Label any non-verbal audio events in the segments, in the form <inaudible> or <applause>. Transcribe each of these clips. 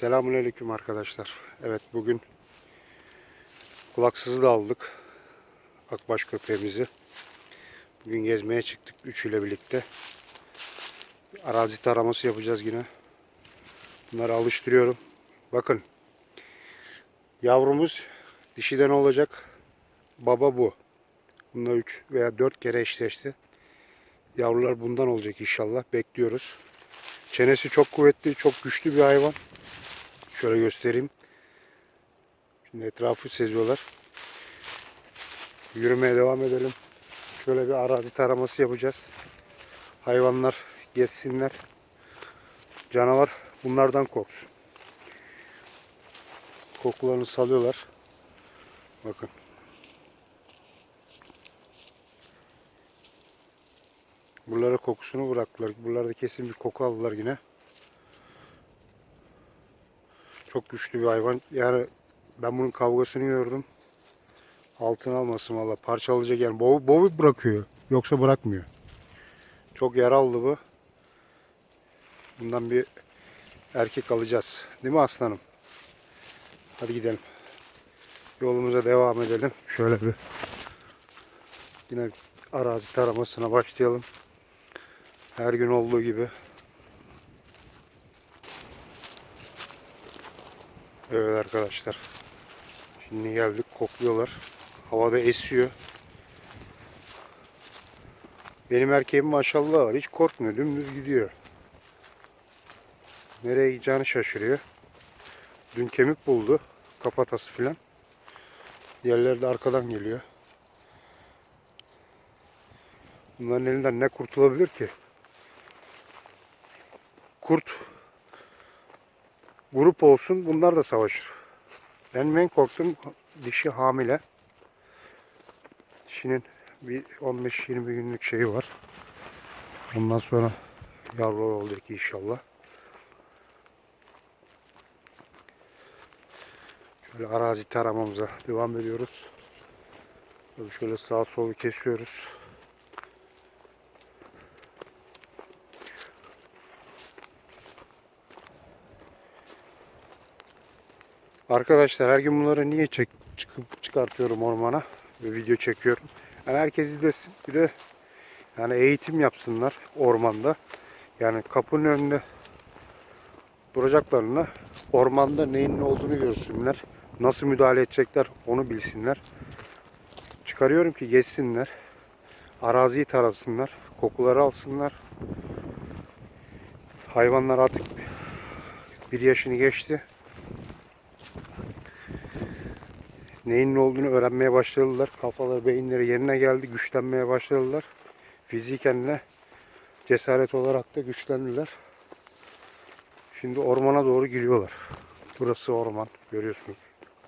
Selamünaleyküm arkadaşlar. Evet bugün kulaksızı da aldık. Akbaş köpeğimizi. Bugün gezmeye çıktık üçüyle birlikte. Bir Arazi taraması yapacağız yine. Bunları alıştırıyorum. Bakın. Yavrumuz dişiden olacak. Baba bu. Bunda 3 veya 4 kere eşleşti. Yavrular bundan olacak inşallah. Bekliyoruz. Çenesi çok kuvvetli, çok güçlü bir hayvan. Şöyle göstereyim. Şimdi etrafı seziyorlar. Yürümeye devam edelim. Şöyle bir arazi taraması yapacağız. Hayvanlar geçsinler. Canavar bunlardan korksun. Kokularını salıyorlar. Bakın. Buralara kokusunu bıraktılar. Buralarda kesin bir koku aldılar yine. Çok güçlü bir hayvan. Yani ben bunun kavgasını gördüm. Altın almasın valla. Parçalayacak yani. Boğu, boğu bırakıyor. Yoksa bırakmıyor. Çok yaralı bu. Bundan bir erkek alacağız. Değil mi aslanım? Hadi gidelim. Yolumuza devam edelim. Şöyle bir yine arazi taramasına başlayalım. Her gün olduğu gibi. Evet arkadaşlar. Şimdi geldik kokluyorlar. Havada esiyor. Benim erkeğim maşallah var. Hiç korkmuyor. Dümdüz gidiyor. Nereye gideceğini şaşırıyor. Dün kemik buldu. Kafatası filan. Diğerleri de arkadan geliyor. Bunların elinden ne kurtulabilir ki? Kurt grup olsun bunlar da savaşır. Benim en korktuğum dişi hamile. Dişinin bir 15-20 günlük şeyi var. Ondan sonra yavrular olacak inşallah. Şöyle arazi taramamıza devam ediyoruz. Şöyle sağ solu kesiyoruz. Arkadaşlar her gün bunları niye çek, çıkıp çıkartıyorum ormana ve video çekiyorum. Yani herkes izlesin. Bir de yani eğitim yapsınlar ormanda. Yani kapının önünde duracaklarına ormanda neyin ne olduğunu görsünler. Nasıl müdahale edecekler onu bilsinler. Çıkarıyorum ki geçsinler. Araziyi tarasınlar. Kokuları alsınlar. Hayvanlar artık bir yaşını geçti. Neyin ne olduğunu öğrenmeye başladılar. Kafaları, beyinleri yerine geldi. Güçlenmeye başladılar. Fiziken de cesaret olarak da güçlendiler. Şimdi ormana doğru giriyorlar. Burası orman. Görüyorsunuz.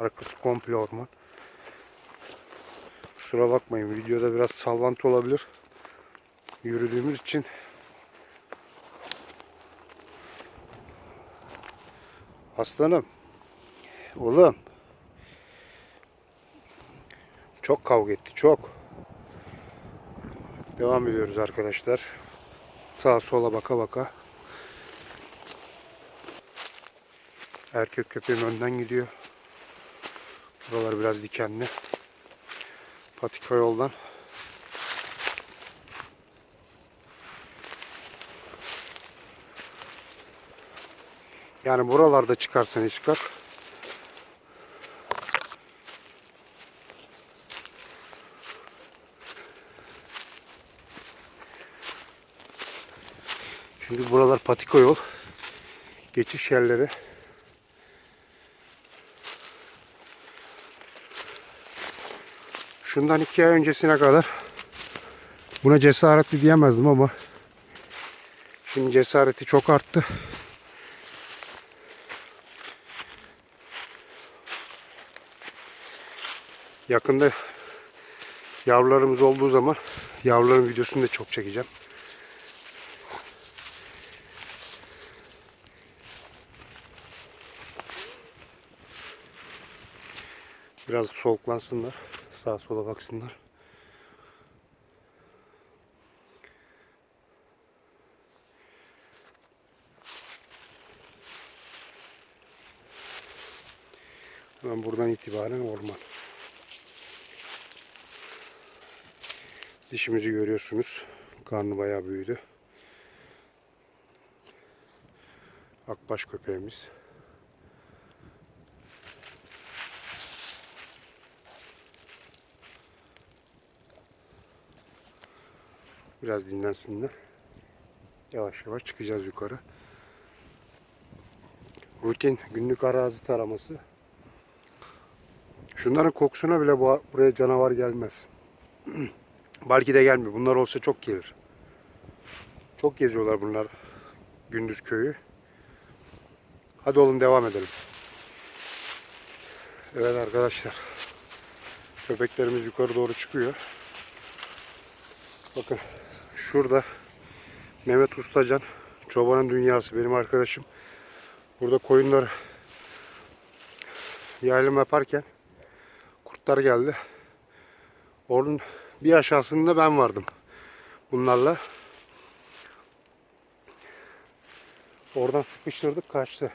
Arkası komple orman. Kusura bakmayın. Videoda biraz sallantı olabilir. Yürüdüğümüz için Aslanım. Oğlum. Çok kavga etti. Çok. Devam ediyoruz arkadaşlar. Sağa sola baka baka. Erkek köpeğim önden gidiyor. Buralar biraz dikenli. Patika yoldan. Yani buralarda çıkarsan çıkar. Çünkü buralar patika yol. Geçiş yerleri. Şundan iki ay öncesine kadar buna cesaretli diyemezdim ama şimdi cesareti çok arttı. Yakında yavrularımız olduğu zaman yavruların videosunu da çok çekeceğim. Biraz soğuklansınlar. Sağa sola baksınlar. Ben buradan itibaren orman. Dişimizi görüyorsunuz. Karnı bayağı büyüdü. Akbaş köpeğimiz. Biraz dinlensinler. Yavaş yavaş çıkacağız yukarı. Rutin günlük arazi taraması. Şunların kokusuna bile bu- buraya canavar gelmez. <clears throat> Belki de gelmiyor. Bunlar olsa çok gelir. Çok geziyorlar bunlar gündüz köyü. Hadi oğlum devam edelim. Evet arkadaşlar. Köpeklerimiz yukarı doğru çıkıyor. Bakın şurada Mehmet Ustacan çobanın dünyası benim arkadaşım. Burada koyunlar yaylım yaparken kurtlar geldi. Onun bir aşağısında ben vardım bunlarla. Oradan sıkıştırdık kaçtı.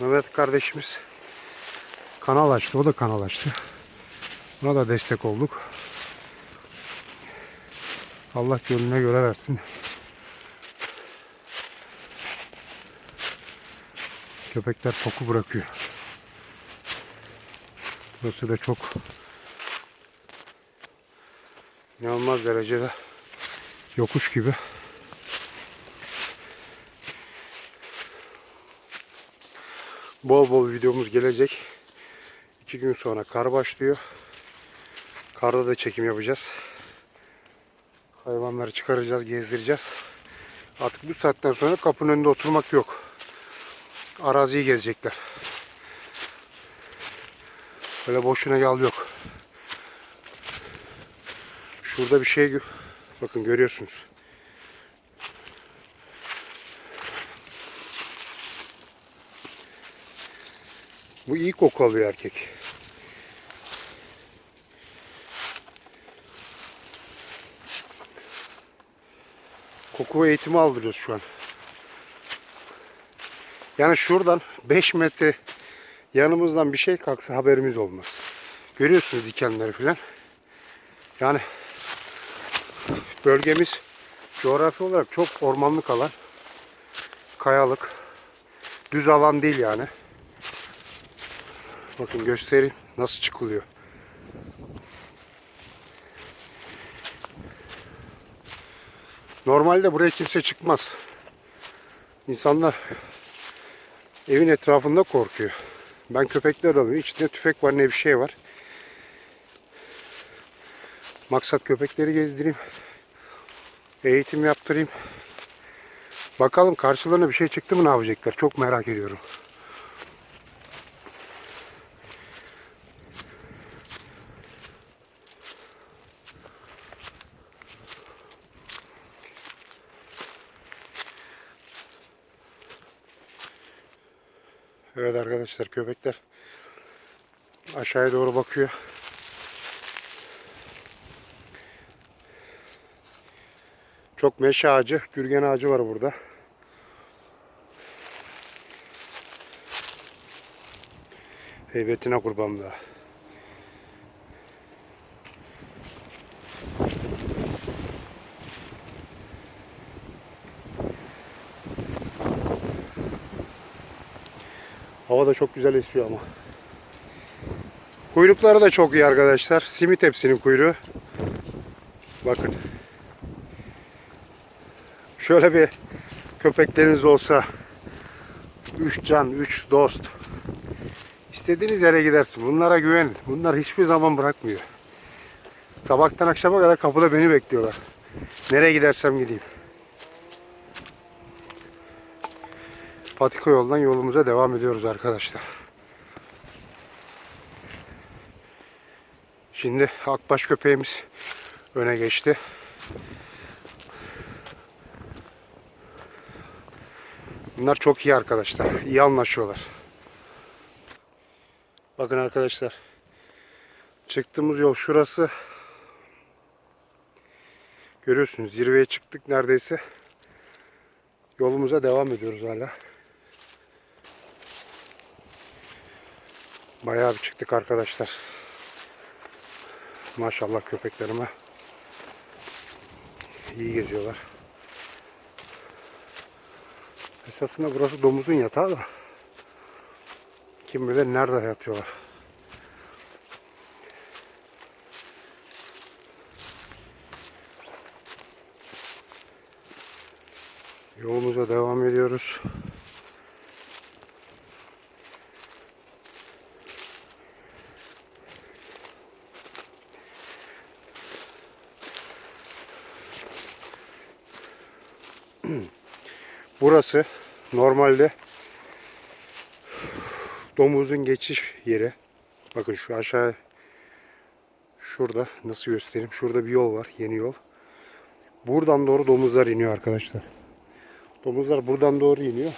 Mehmet kardeşimiz kanal açtı. O da kanal açtı. Buna da destek olduk. Allah gönlüne göre versin. Köpekler koku bırakıyor. Burası da çok inanılmaz derecede yokuş gibi. Bol bol videomuz gelecek. İki gün sonra kar başlıyor. Karda da çekim yapacağız. Hayvanları çıkaracağız, gezdireceğiz. Artık bu saatten sonra kapının önünde oturmak yok. Araziyi gezecekler. Böyle boşuna yal yok. Şurada bir şey bakın görüyorsunuz. Bu iyi koku alıyor erkek. Koku eğitimi aldırıyoruz şu an. Yani şuradan 5 metre yanımızdan bir şey kalksa haberimiz olmaz. Görüyorsunuz dikenleri filan. Yani bölgemiz coğrafi olarak çok ormanlık alan. Kayalık. Düz alan değil yani. Bakın göstereyim nasıl çıkılıyor. Normalde buraya kimse çıkmaz. İnsanlar evin etrafında korkuyor. Ben köpekler alıyorum. İçinde tüfek var ne bir şey var. Maksat köpekleri gezdireyim. Eğitim yaptırayım. Bakalım karşılarına bir şey çıktı mı ne yapacaklar? Çok merak ediyorum. Evet arkadaşlar köpekler aşağıya doğru bakıyor. Çok meşe ağacı, gürgen ağacı var burada. Heybetine kurban da. Hava da çok güzel esiyor ama. Kuyrukları da çok iyi arkadaşlar. Simit hepsinin kuyruğu. Bakın. Şöyle bir köpekleriniz olsa 3 can, 3 dost. İstediğiniz yere gidersin. Bunlara güvenin. Bunlar hiçbir zaman bırakmıyor. Sabahtan akşama kadar kapıda beni bekliyorlar. Nereye gidersem gideyim. Patika yoldan yolumuza devam ediyoruz arkadaşlar. Şimdi akbaş köpeğimiz öne geçti. Bunlar çok iyi arkadaşlar. İyi anlaşıyorlar. Bakın arkadaşlar. Çıktığımız yol şurası. Görüyorsunuz zirveye çıktık neredeyse. Yolumuza devam ediyoruz hala. Bayağı bir çıktık arkadaşlar. Maşallah köpeklerime. İyi geziyorlar. Esasında burası domuzun yatağı da. Kim bilir nerede yatıyorlar. Yolumuza devam ediyoruz. <clears throat> Burası normalde domuzun geçiş yeri. Bakın şu aşağı şurada nasıl göstereyim? Şurada bir yol var, yeni yol. Buradan doğru domuzlar iniyor arkadaşlar. Domuzlar buradan doğru iniyor.